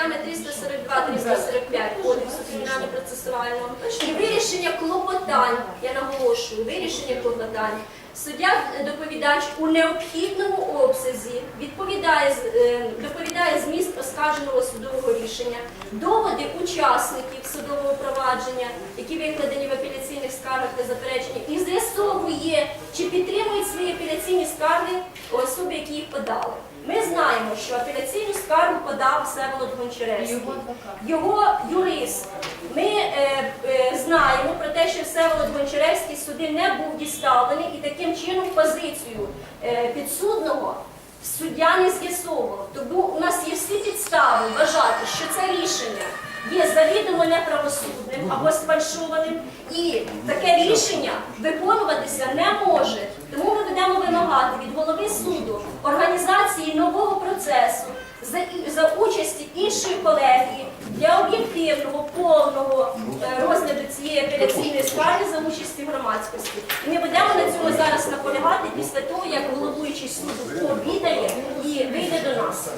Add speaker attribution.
Speaker 1: статтями 342-345 Кодексу кримінально-процесуального і вирішення клопотань, я наголошую, вирішення клопотань. Суддя е, у необхідному обсязі відповідає, е, доповідає зміст оскарженого судового рішення, доводи учасників судового провадження, які викладені в апеляційних скаргах та запереченнях, і з'ясовує, чи підтримують свої апеляційні скарги особи, які їх подали. Ми знаємо, що апеляційну скаргу подав Всеволод Гончаревський. Його юрист. Ми е, е, знаємо про те, що Всеволод Гончаревський суди не був діставлений і таким чином позицію е, підсудного суддя не з'ясовував. Тому у нас є всі підстави вважати, що це рішення є завідомо неправосудним або сфальшованим, і таке рішення виконуватися не може. Тому ми будемо вимагати від голови суду організації нового процесу за, за участі іншої колегії для об'єктивного, повного е, розгляду цієї апеляційної скарги за участі громадськості. І ми будемо на цьому зараз наполягати після того, як головуючий суду пообідає і вийде до нас.